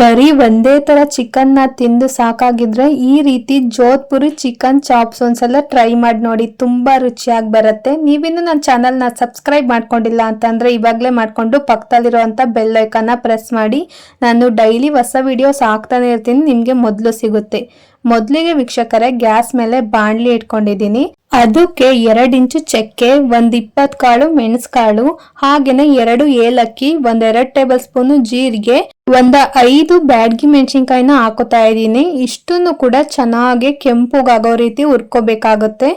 ಬರೀ ಒಂದೇ ತರ ಚಿಕನ್ನ ತಿಂದು ಸಾಕಾಗಿದ್ರೆ ಈ ರೀತಿ ಜೋಧ್ಪುರಿ ಚಿಕನ್ ಚಾಪ್ಸ್ ಒಂದ್ಸಲ ಟ್ರೈ ಮಾಡಿ ನೋಡಿ. ತುಂಬಾ ರುಚಿಯಾಗಿ ಬರುತ್ತೆ. ನೀವಿನ್ನು ನನ್ನ ಚಾನಲ್ನ ಸಬ್ಸ್ಕ್ರೈಬ್ ಮಾಡ್ಕೊಂಡಿಲ್ಲ ಅಂತಂದರೆ ಇವಾಗ್ಲೇ ಮಾಡ್ಕೊಂಡು ಪಕ್ಕದಲ್ಲಿರುವಂತ ಬೆಲ್ ಐಕನ್ನ ಪ್ರೆಸ್ ಮಾಡಿ. ನಾನು ಡೈಲಿ ಹೊಸ ವಿಡಿಯೋಸ್ ಹಾಕ್ತಾನೆ ಇರ್ತೀನಿ. ನಿಮಗೆ ಮೊದಲು ಸಿಗುತ್ತೆ. ಮೊದಲಿಗೆ ವೀಕ್ಷಕರೇ, ಗ್ಯಾಸ್ ಮೇಲೆ ಬಾಣ್ಲಿ ಇಟ್ಕೊಂಡಿದ್ದೀನಿ. ಅದಕ್ಕೆ ಎರಡು ಇಂಚು ಚಕ್ಕೆ, ಒಂದ್ ಇಪ್ಪತ್ ಕಾಳು ಮೆಣಸುಕಾಳು ಹಾಗೇನೆ ಎರಡು ಏಲಕ್ಕಿ ಒಂದೆರಡು ಟೇಬಲ್ ಸ್ಪೂನ್ ಜೀರಿಗೆ, ಒಂದ ಐದು ಬ್ಯಾಡ್ಗಿ ಮೆಣಸಿನ್ಕಾಯಿನ ಹಾಕೋತಾ ಇದ್ದೀನಿ. ಇಷ್ಟನ್ನು ಕೂಡ ಚೆನ್ನಾಗಿ ಕೆಂಪುಗಾಗೋ ರೀತಿ ಹುರ್ಕೋಬೇಕಾಗುತ್ತೆ.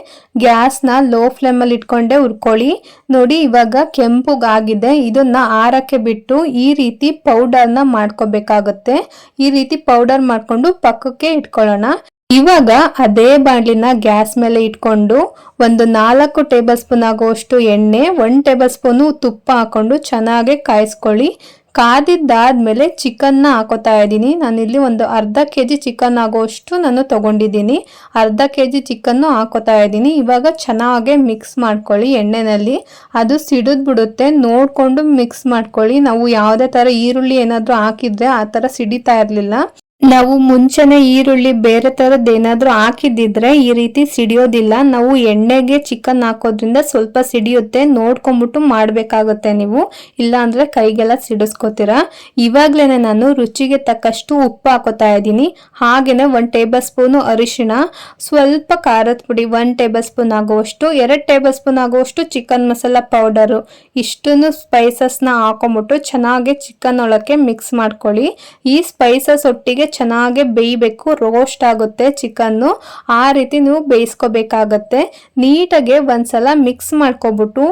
ಗ್ಯಾಸ್ನ ಲೋ ಫ್ಲೇಮಲ್ಲಿ ಇಟ್ಕೊಂಡೆ ಹುರ್ಕೊಳ್ಳಿ. ನೋಡಿ, ಇವಾಗ ಕೆಂಪುಗಾಗಿದೆ. ಇದನ್ನ ಆರಕ್ಕೆ ಬಿಟ್ಟು ಈ ರೀತಿ ಪೌಡರ್ನ ಮಾಡ್ಕೋಬೇಕಾಗುತ್ತೆ. ಈ ರೀತಿ ಪೌಡರ್ ಮಾಡ್ಕೊಂಡು ಪಕ್ಕಕ್ಕೆ ಇಟ್ಕೊಳ್ಳೋಣ. ಇವಾಗ ಅದೇ ಬಾಣಲಿನ ಗ್ಯಾಸ್ ಮೇಲೆ ಇಟ್ಕೊಂಡು ಒಂದು ನಾಲ್ಕು ಟೇಬಲ್ ಸ್ಪೂನ್ ಆಗುವಷ್ಟು ಎಣ್ಣೆ ಒನ್ ಟೇಬಲ್ ಸ್ಪೂನು ತುಪ್ಪ ಹಾಕೊಂಡು ಚೆನ್ನಾಗಿ ಕಾಯಿಸ್ಕೊಳ್ಳಿ. ಕಾದಿದ್ದಾದ್ಮೇಲೆ ಚಿಕನ್ನ ಹಾಕೋತಾ ಇದ್ದೀನಿ. ನಾನಿಲ್ಲಿ ಒಂದು ಅರ್ಧ ಕೆ ಜಿ ಚಿಕನ್ ಆಗುವಷ್ಟು ನಾನು ತಗೊಂಡಿದ್ದೀನಿ. ಅರ್ಧ ಕೆ ಜಿ ಚಿಕನ್ನು ಹಾಕೋತಾ ಇದ್ದೀನಿ. ಇವಾಗ ಚೆನ್ನಾಗೆ ಮಿಕ್ಸ್ ಮಾಡ್ಕೊಳ್ಳಿ ಎಣ್ಣೆನಲ್ಲಿ. ಅದು ಸಿಡಿದು ಬಿಡುತ್ತೆ ನೋಡ್ಕೊಂಡು ಮಿಕ್ಸ್ ಮಾಡ್ಕೊಳ್ಳಿ. ನಾವು ಯಾವುದೇ ಥರ ಈರುಳ್ಳಿ ಏನಾದರೂ ಹಾಕಿದ್ರೆ ಆ ಥರ ಸಿಡಿತಾ ಇರಲಿಲ್ಲ. ನಾವು ಮುಂಚೆನೆ ಈರುಳ್ಳಿ ಬೇರೆ ಥರದ್ದು ಏನಾದರೂ ಹಾಕಿದ್ದಿದ್ರೆ ಈ ರೀತಿ ಸಿಡಿಯೋದಿಲ್ಲ. ನಾವು ಎಣ್ಣೆಗೆ ಚಿಕನ್ ಹಾಕೋದ್ರಿಂದ ಸ್ವಲ್ಪ ಸಿಡಿಯುತ್ತೆ. ನೋಡ್ಕೊಂಬಿಟ್ಟು ಮಾಡಬೇಕಾಗುತ್ತೆ ನೀವು. ಇಲ್ಲ ಅಂದ್ರೆ ಕೈಗೆಲ್ಲ ಸಿಡಿಸ್ಕೋತೀರಾ. ಇವಾಗ್ಲೇನೆ ನಾನು ರುಚಿಗೆ ತಕ್ಕಷ್ಟು ಉಪ್ಪು ಹಾಕೋತಾ ಇದ್ದೀನಿ. ಹಾಗೇನೆ ಒಂದು ಟೇಬಲ್ ಸ್ಪೂನು ಅರಿಶಿಣ, ಸ್ವಲ್ಪ ಖಾರದ ಪುಡಿ ಒನ್ ಟೇಬಲ್ ಸ್ಪೂನ್ ಆಗುವಷ್ಟು, ಎರಡು ಟೇಬಲ್ ಸ್ಪೂನ್ ಆಗುವಷ್ಟು ಚಿಕನ್ ಮಸಾಲ ಪೌಡರು. ಇಷ್ಟನ್ನು ಸ್ಪೈಸಸ್ನ ಹಾಕೊಂಬಿಟ್ಟು ಚೆನ್ನಾಗಿ ಚಿಕನ್ ಒಳಕ್ಕೆ ಮಿಕ್ಸ್ ಮಾಡ್ಕೊಳ್ಳಿ. ಈ ಸ್ಪೈಸಸ್ ಒಟ್ಟಿಗೆ ಚೆನ್ನಾಗಿ ಬೇಯಬೇಕು ರೋಸ್ಟ್ ಆಗುತ್ತೆ ಚಿಕನ್ನು. ಆ ರೀತಿ ನೀವು ಬೇಯಿಸ್ಕೋಬೇಕಾಗತ್ತೆ. ನೀಟಾಗಿ ಒಂದ್ಸಲ ಮಿಕ್ಸ್ ಮಾಡ್ಕೊಬಿಟ್ಟು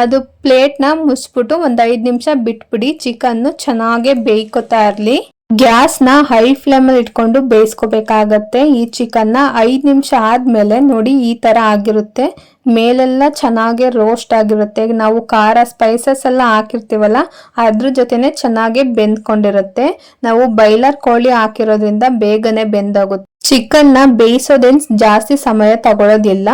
ಅದು ಪ್ಲೇಟ್ನ ಮುಚ್ಬಿಟ್ಟು ಒಂದು ಐದು ನಿಮಿಷ ಬಿಟ್ಬಿಡಿ, ಚಿಕನ್ನು ಚೆನ್ನಾಗಿ ಬೇಯ್ಕೋತಾ ಇರಲಿ. ಗ್ಯಾಸ್ನ ಹೈ ಫ್ಲೇಮಲ್ಲಿ ಇಟ್ಕೊಂಡು ಬೇಯಿಸ್ಕೋಬೇಕಾಗತ್ತೆ ಈ ಚಿಕನ್ನ. ಐದು ನಿಮಿಷ ಆದಮೇಲೆ ನೋಡಿ ಈ ಥರ ಆಗಿರುತ್ತೆ. ಮೇಲೆಲ್ಲ ಚೆನ್ನಾಗಿ ರೋಸ್ಟ್ ಆಗಿರುತ್ತೆ. ನಾವು ಖಾರ ಸ್ಪೈಸಸ್ ಎಲ್ಲ ಹಾಕಿರ್ತೀವಲ್ಲ, ಅದ್ರ ಜೊತೆನೆ ಚೆನ್ನಾಗಿ ಬೆಂದ್ಕೊಂಡಿರುತ್ತೆ. ನಾವು ಬೈಲರ್ ಕೋಳಿ ಹಾಕಿರೋದ್ರಿಂದ ಬೇಗನೆ ಬೆಂದಾಗುತ್ತೆ. ಚಿಕನ್ನ ಬೇಯಿಸೋದೇನು ಜಾಸ್ತಿ ಸಮಯ ತಗೊಳ್ಳೋದಿಲ್ಲ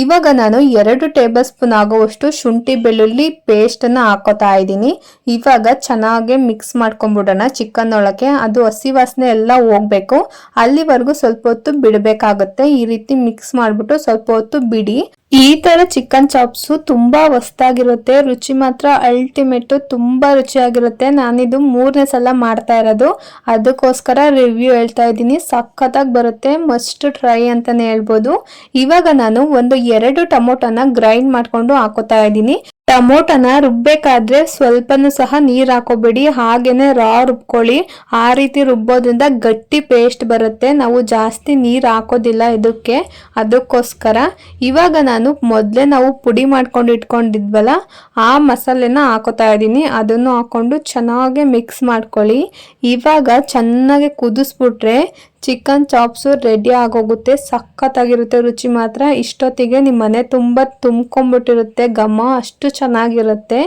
ಇವಾಗ ನಾನು ಎರಡು ಟೇಬಲ್ ಸ್ಪೂನ್ ಆಗುವಷ್ಟು ಶುಂಠಿ ಬೆಳ್ಳುಳ್ಳಿ ಪೇಸ್ಟ್ ಅನ್ನ ಹಾಕೋತಾ ಇದ್ದೀನಿ. ಇವಾಗ ಚೆನ್ನಾಗಿ ಮಿಕ್ಸ್ ಮಾಡ್ಕೊಂಡ್ಬಿಡೋಣ ಚಿಕನ್ ಒಳಗೆ. ಅದು ಹಸಿ ವಾಸನೆ ಎಲ್ಲ ಹೋಗ್ಬೇಕು. ಅಲ್ಲಿವರೆಗೂ ಸ್ವಲ್ಪ ಹೊತ್ತು ಬಿಡಬೇಕಾಗುತ್ತೆ. ಈ ರೀತಿ ಮಿಕ್ಸ್ ಮಾಡ್ಬಿಟ್ಟು ಸ್ವಲ್ಪ ಹೊತ್ತು ಬಿಡಿ. ಈ ತರ ಚಿಕನ್ ಚಾಪ್ಸ್ ತುಂಬಾ ಹೊಸ್ತಾಗಿರುತ್ತೆ ರುಚಿ ಮಾತ್ರ ಅಲ್ಟಿಮೇಟ್ ತುಂಬಾ ರುಚಿಯಾಗಿರುತ್ತೆ. ನಾನಿದು ಮೂರನೇ ಸಲ ಮಾಡ್ತಾ ಇರೋದು. ಅದಕ್ಕೋಸ್ಕರ ರಿವ್ಯೂ ಹೇಳ್ತಾ ಇದ್ದೀನಿ. ಸಖತ್ತಾಗಿ ಬರುತ್ತೆ. ಮಸ್ಟ್ ಟ್ರೈ ಅಂತಾನೆ ಹೇಳ್ಬೋದು. ಇವಾಗ ನಾನು ಒಂದು ಎರಡು ಟೊಮೊಟೊನ ಗ್ರೈಂಡ್ ಮಾಡ್ಕೊಂಡು ಹಾಕೋತಾ ಇದ್ದೀನಿ. ಟಮೋಟನ ರುಬ್ಬೇಕಾದ್ರೆ ಸ್ವಲ್ಪನೂ ಸಹ ನೀರು ಹಾಕೋಬೇಡಿ. ಹಾಗೇನೆ ರಾ ರುಬ್ಕೊಳ್ಳಿ. ಆ ರೀತಿ ರುಬ್ಬೋದ್ರಿಂದ ಗಟ್ಟಿ ಪೇಸ್ಟ್ ಬರುತ್ತೆ. ನಾವು ಜಾಸ್ತಿ ನೀರು ಹಾಕೋದಿಲ್ಲ ಇದಕ್ಕೆ. ಅದಕ್ಕೋಸ್ಕರ ಇವಾಗ ನಾನು ಮೊದಲೇ ನಾವು ಪುಡಿ ಮಾಡ್ಕೊಂಡು ಇಟ್ಕೊಂಡಿದ್ವಲ್ಲ, ಆ ಮಸಾಲೆನ ಹಾಕೋತಾ ಇದ್ದೀನಿ. ಅದನ್ನು ಹಾಕೊಂಡು ಚೆನ್ನಾಗಿ ಮಿಕ್ಸ್ ಮಾಡ್ಕೊಳ್ಳಿ. ಇವಾಗ ಚೆನ್ನಾಗಿ ಕುದಿಸ್ಬಿಟ್ರೆ ಚಿಕನ್ ಚಾಪ್ಸು ರೆಡಿ ಆಗೋಗುತ್ತೆ. ಸಖತ್ತಾಗಿರುತ್ತೆ ರುಚಿ ಮಾತ್ರ. ಇಷ್ಟೊತ್ತಿಗೆ ನಿಮ್ಮ ಮನೆ ತುಂಬ ತುಂಬ್ಕೊಂಬಿಟ್ಟಿರುತ್ತೆ ಘಮ ಅಷ್ಟು ಚೆನ್ನಾಗಿರುತ್ತೆ.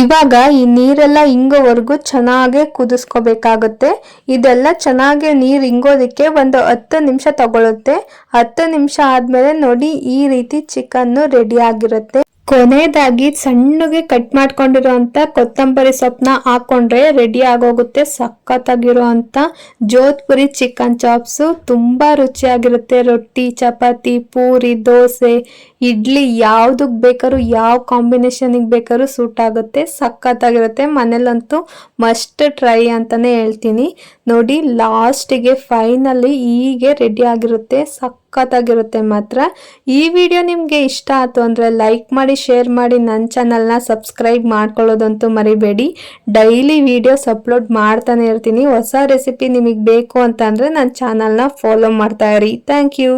ಇವಾಗ ಈ ನೀರೆಲ್ಲ ಇಂಗೋವರೆಗೂ ಚೆನ್ನಾಗಿ ಕುದಿಸ್ಕೋಬೇಕಾಗುತ್ತೆ. ಇದೆಲ್ಲ ಚೆನ್ನಾಗಿ ನೀರು ಇಂಗೋದಕ್ಕೆ ಒಂದು ಹತ್ತು ನಿಮಿಷ ತಗೊಳುತ್ತೆ. ಹತ್ತು ನಿಮಿಷ ಆದ್ಮೇಲೆ ನೋಡಿ ಈ ರೀತಿ ಚಿಕನ್ನು ರೆಡಿ ಆಗಿರುತ್ತೆ. ಕೊನೆಯದಾಗಿ ಸಣ್ಣಗೆ ಕಟ್ ಮಾಡ್ಕೊಂಡಿರುವಂತ ಕೊತ್ತಂಬರಿ ಸೊಪ್ಪನ್ನ ಹಾಕೊಂಡ್ರೆ ರೆಡಿ ಆಗೋಗುತ್ತೆ. ಸಖತ್ತಾಗಿರೋ ಅಂಥ ಜೋಧ್ಪುರಿ ಚಿಕನ್ ಚಾಪ್ಸು ತುಂಬಾ ರುಚಿಯಾಗಿರುತ್ತೆ. ರೊಟ್ಟಿ, ಚಪಾತಿ, ಪೂರಿ, ದೋಸೆ, ಇಡ್ಲಿ ಯಾವುದಕ್ಕೆ ಬೇಕಾದ್ರೂ, ಯಾವ ಕಾಂಬಿನೇಷನಿಗೆ ಬೇಕಾದ್ರೂ ಸೂಟ್ ಆಗುತ್ತೆ. ಸಖತ್ತಾಗಿರುತ್ತೆ. ಮನೇಲಂತೂ ಮಸ್ಟ್ ಟ್ರೈ ಅಂತಾನೆ ಹೇಳ್ತೀನಿ. ನೋಡಿ ಲಾಸ್ಟಿಗೆ ಫೈನಲಿ ಹೀಗೆ ರೆಡಿ ಆಗಿರುತ್ತೆ. ಸಖತ್ತಾಗಿರುತ್ತೆ ಮಾತ್ರ. ಈ ವಿಡಿಯೋ ನಿಮಗೆ ಇಷ್ಟ ಆಯ್ತು ಅಂದರೆ ಲೈಕ್ ಮಾಡಿ, ಶೇರ್ ಮಾಡಿ ನನ್ನ ಚಾನಲ್ನ ಸಬ್ಸ್ಕ್ರೈಬ್ ಮಾಡ್ಕೊಳ್ಳೋದಂತೂ ಮರಿಬೇಡಿ. ಡೈಲಿ ವೀಡಿಯೋಸ್ ಅಪ್ಲೋಡ್ ಮಾಡ್ತಾನೆ ಇರ್ತೀನಿ. ಹೊಸ ರೆಸಿಪಿ ನಿಮಗೆ ಬೇಕು ಅಂತ ಅಂದರೆ ನನ್ನ ಚಾನಲ್ನ ಫಾಲೋ ಮಾಡ್ತಾ ಇರಿ. Thank you.